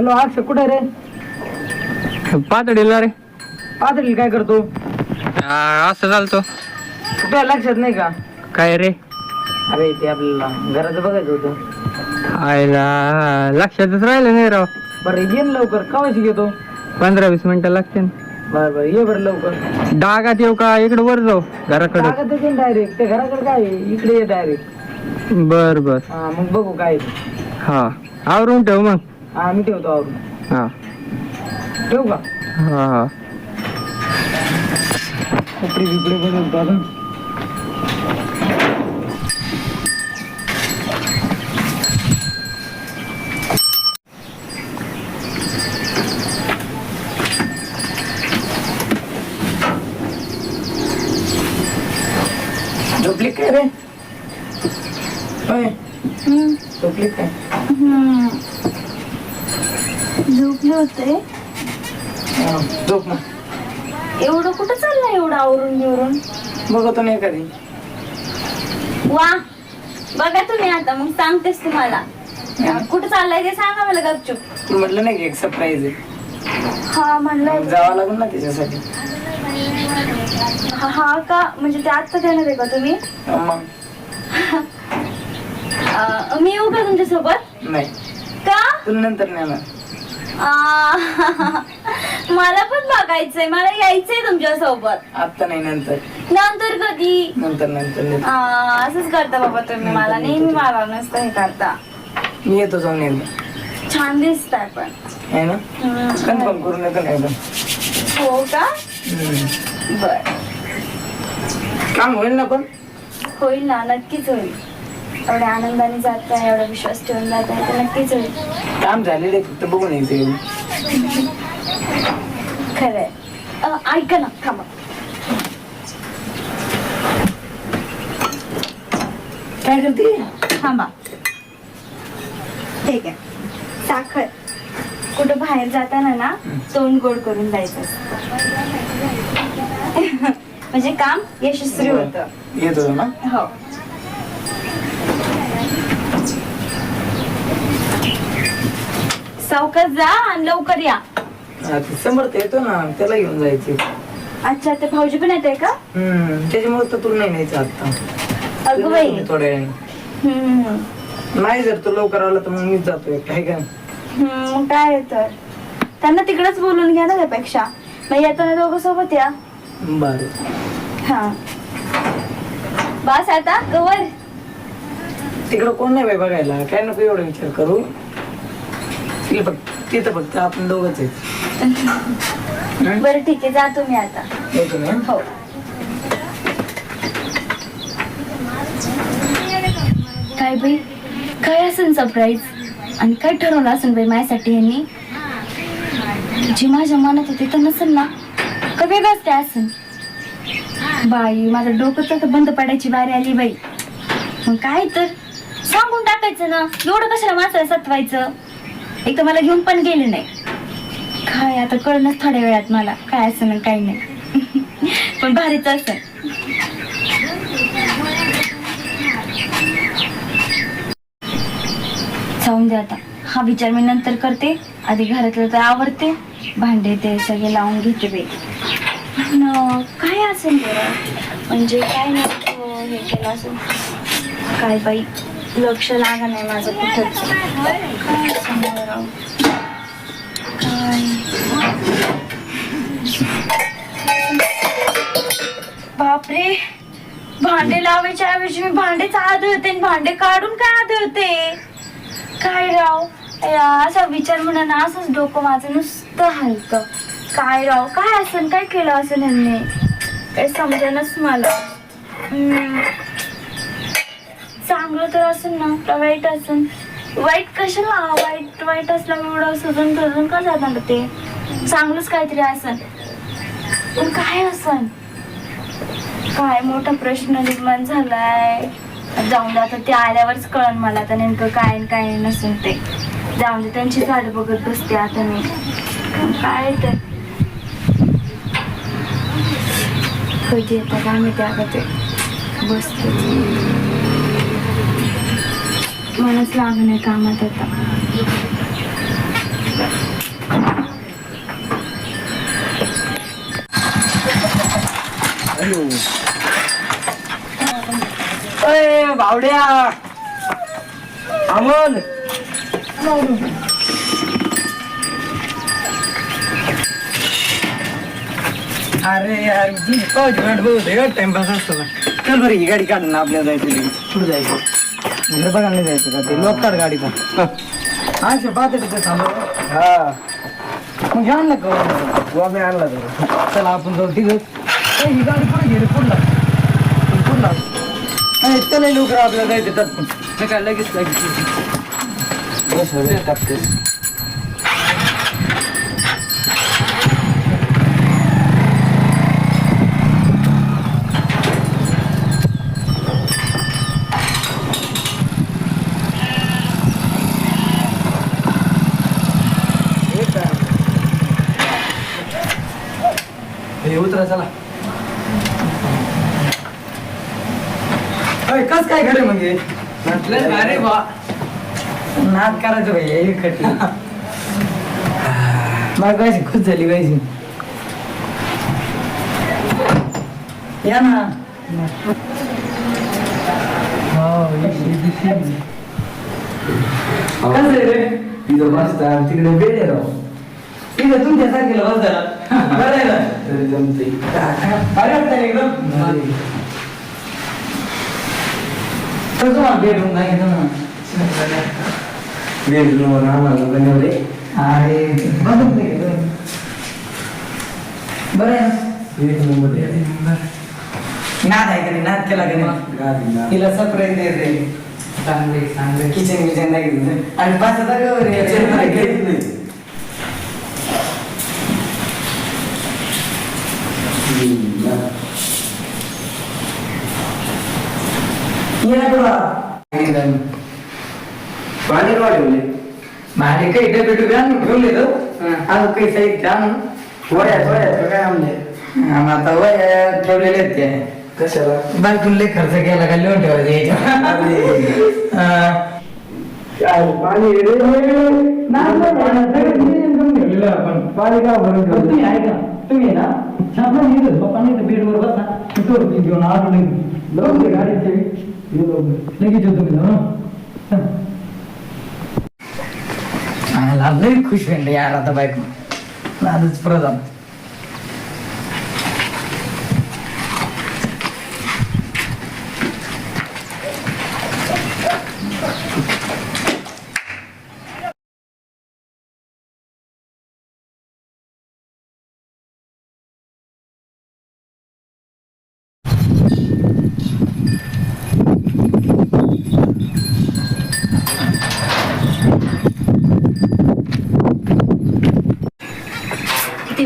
Hello अक्षय कुठे रे? पातळीला रे. पातळी काय करतो? असं चालतो. तुझ्या लक्षात नाही का? काय रे? अरे ते आपल्याला घराचं बघायचं होतं. आयला लक्षातच राहिलं नाही राव. बरं ये ना लवकर. कवाशी घेतो? पंधरा वीस मिनिटं लागते बरं बरं ये बरं लवकर. डागात येऊ का? इकडे वर जाऊ घराकडे. कागद देते डायरेक्ट ते घराकडे काय? आहे? इकडे ये डायरेक्ट बर बर. हा मग बघू काय आहे ते. हा आवरून ठेव मग. हा मी ठेवतो आवरून. हा. ठेवू का? हा हा. कपडे बिपडे बनवतो आता झोपली काय रे? होय. झोपली काय झोपले होते हा, झोप ना एवढं कुठं चाललंय एवढं आवरून बिवरून बघतो नाही कधी वा बघा तुम्ही आता मग सांगतेस तुम्हाला. कुठं चाललंय ते सांगा मला गपचूप. तू म्हटलं नाही की एक सरप्राईज आहे. हा म्हणलंय जावं लागेल ना त्याच्यासाठी. हा हा का? म्हणजे ते आत्ता देणार आहे का तुम्ही? मग. अं, मी येऊ का तुमच्यासोबत? नाही. का? तुला नंतर नेणार. मला पण बघायचंय मला यायचंय तुमच्यासोबत आता नाही नंतर. नंतर कधी? नंतर नंतर नंतर. आ, असंच करता बाबा तुम्ही मला. नेहमी मला नसतं हे करता. मी येतो जाऊन एकदा. छान दिसताय पण. आहे ना? हम्म. कन्फर्म करून येतो ना एकदम हो का? हम्म. बर. काम होईल ना पण? होईल ना नक्कीच होईल. एवढ्या आनंदाने जात आहे एवढा विश्वास ठेवून जात आहे तर नक्कीच होईल. काम झालेलं आहे फक्त बघून यायचं एवढं. खरंय. अ, ऐका ना थांबा. काय करते? थांबा. ठीक आहे. साखर. कुठं बाहेर जाताना ना तोंड गोड करून जायचं असतं. म्हणजे काम यशस्वी होतं. येतो ना? हो. सावकाश जा आणि लवकर या. हा, ते समर्थ येतो ना त्याला घेऊन जायचे. अच्छा ते भाऊजी पण येते का? हम्म त्याच्यामुळे तर तुला नाही न्यायचं आता. अगं बाई. मी थोड्या वेळाने हम्म. नाही जर तू लवकर आला तर मग मीच जातोय काय काय हम्म, मग काय आहे तर. त्यांना तिकडेच बोलून घ्या ना त्यापेक्षा. मग येताना दोघं सोबत या. बर. हा. बस आता कवर. तिकडं कोण नाही बाई बघायला. काय नको एवढा विचार करू. तिला फक्त तिथं फक्त आपण दोघच आहेत. बरं ठीक आहे जा तुम्ही आता. येतो ना हो. काय बाई? काय असेल सरप्राईज आणि काय ठरवलं असेल बाई माझ्यासाठी यांनी? जी माझ्या मनात होती तर नसेल ना? का वेगळंच काय असेल? बाई माझं डोकं तर बंद पडायची बारी आली बाई. मग काय तर? सांगून टाकायचं ना. एवढं कशाला माणसाला सतवायचं? एक तर मला घेऊन पण गेले नाही. काय आता कळणच थोड्या वेळात मला. काय असं काय नाही. पण भारीच असं जाऊन दे आता. हा विचार मी नंतर करते. आधी घरातलं तर आवडते भांडे ते सगळे लावून घेते बे काय असेल बरं? म्हणजे काय नाही हे केलं असेल? काय बाई? लक्ष लागा नाही माझं कुठंच काय समोर बापरे! भांडे लावायच्या ऐवजी मी भांडेच आदळते आणि भांडे काढून काय आदळते? काय राव? या, असा विचार म्हणून ना असंच डोकं माझं नुसतं हलतं. काय राव? काय असेल काय केलं असेल ह्यांनी? काही समजेनच मला. हम्म. चांगलं तर असेल ना का वाईट असेल वाईट कशाला? वाईट वाईट असल्यामुळे एवढं सजून धरून का जाणार ते? चांगलंच काहीतरी असेल पण काय असेल काय मोठा प्रश्न निर्माण झालाय. जाऊन दे आता ते आल्यावरच कळण मला आता नेमकं काय काय नसून ते. जाऊन दे त्यांची झाडं बघत बसते आता मी. काय तर. कधी येतात आम्ही त्या ते. बसते. मनच लागू कामात आता. बावड्या. अमोल. अरे यार टाइमपास असतो का चल बरं ही गाडी काढून आपल्याला जायचं लगेच. कुठं जायचं? घर बघायला जायचं का ते? लोक काढ गाडी पण अच्छा पाहते तिथे थांबव. हा. मग आणलं का? गोबे आणला तर चला आपण जाऊ तिथं. ही गाडी पुढे गेली? पुढला पुढला नाही चला लवकर आपल्याला जायचं तर ते काय लगेच लगेच. बस हवे टाकते हे उतरा चला. अय, कस काय खरे मग हे? अरे वा नाद करायचं भाई हे खटी मग कशी खुश झाली पाहिजे या ना. कसं आहे रे? तिथं मस्त तिकडे बेड आहे राव. इथं तुमच्यासारखेला बस बरं आहे ना? तरी जमते अरे वाटतं एकदम. बेडरूम सांगितलं ना बेड रूम आम्हाला बनवले अरे बघत नाही? का तुम्ही? बरं. आहे नंबर आहे. नाद आहे का नाद केला का नाही. तिला सरप्राईज द्यायचंय चांगले चांगले किचन किचन नाही? आणि पाच हजार का बरं याच्यात नाही, नाही काहीच घेतलं. नाही. हम्म, ना. ये ना तुला एकदम पाणी वाढवले माझे काही डबे डबे आणून ठेवले तो अजून काही साहित्य आणून वड्या वड्या काय आमले आणि आता वय ठेवलेले ते कशाला लय खर्च केला का लिहून ठेवायचं याच्यावर अरे, काय पाणी पाणी का भरून तुम्ही ऐका तुम्ही ना छान इथं पप्पाने इथं बेडवर बसा घेऊन आलो गाडीचे लगेच येतो तुम्ही हं? लय खुश होईल यार आता बायको. आजच प्रधान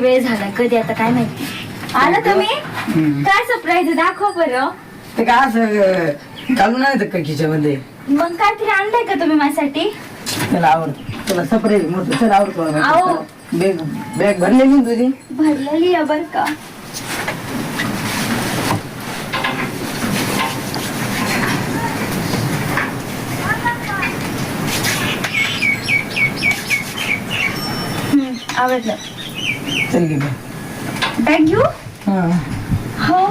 वेळ झाला कधी आता काय माहिती. आला तुम्ही? काय सरप्राईज दाखव बरं. ते काय असं घालून नाही का खिच्यामध्ये मग काहीतरी आणलंय का तुम्ही माझ्यासाठी? त्याला आवडत तुला मोठं. चल आवडतो. बॅग बॅग भरलेली तुझी? भरलेली आहे बरं का. हम्म, आवडलं. चल की बॅग घेऊ हा। हो।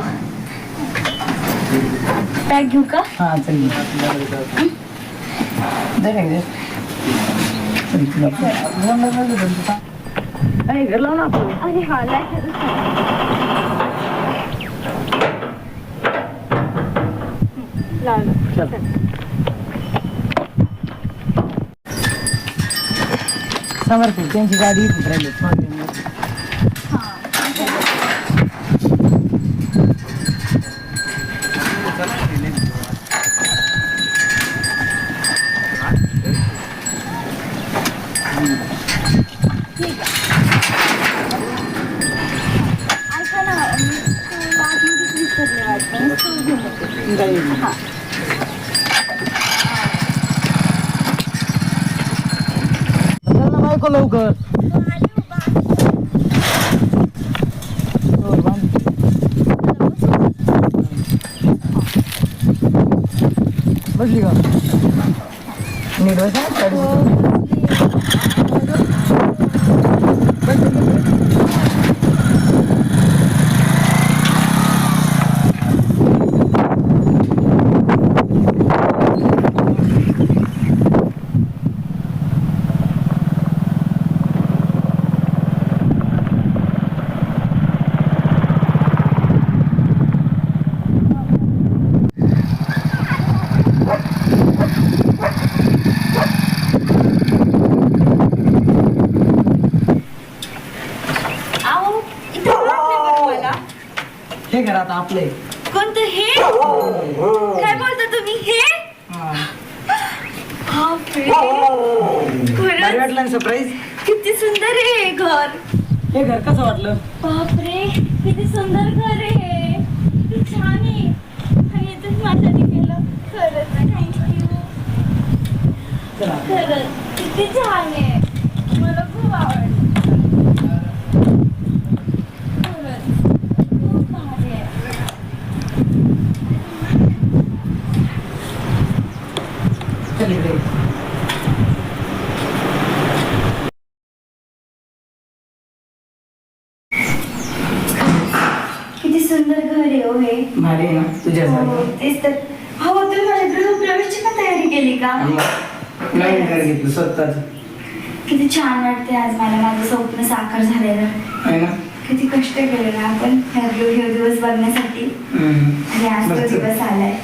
बॅग घेऊ का? हा चल की दे ना घे. चल तुला अरे घर लाव ना आपण अरे हा। लाइट लावलं चल। समर्थ त्यांची गाडी इथेच राहिली ऐका ना मी तो आतमध्येच विसरले वाटतं मी तो घेऊन येते. हा. चल ना बायको लवकर हो, बांध. बसली का नीट बस हा, गाडी बस. हे घर आता आपलं. आहे कोणतं हे? काय बोलता तुम्ही? हे? हा. बापरे. भारी खरंच? वाटलं ना सरप्राईज किती सुंदर आहे हे घर. हे घर कसं वाटलं? बापरे किती सुंदर घर आहे किती छान आहे. आणि तुम्ही माझ्यासाठी केलं खरंच थँक्यू चला. खरंच किती छान आहे. मला खूप आवडलं खरंच खूप भारी आहे चल इकडे किती सुंदर घर आहे हो हे भारी आहे ना हो, तुझ्यासारखं तेच तर हो तुम्ही माझ्या गृहप्रवेशची पण तयारी केली का? आणि मग नवीन घर घेतलं स्वतःच. किती छान वाटते आज मला माझं स्वप्न साकार झालेलं. आहे ना? किती कष्ट केले ना आपण ह्या हे दिवस बघण्यासाठी. हम्म. आणि आज तो. दिवस आलाय.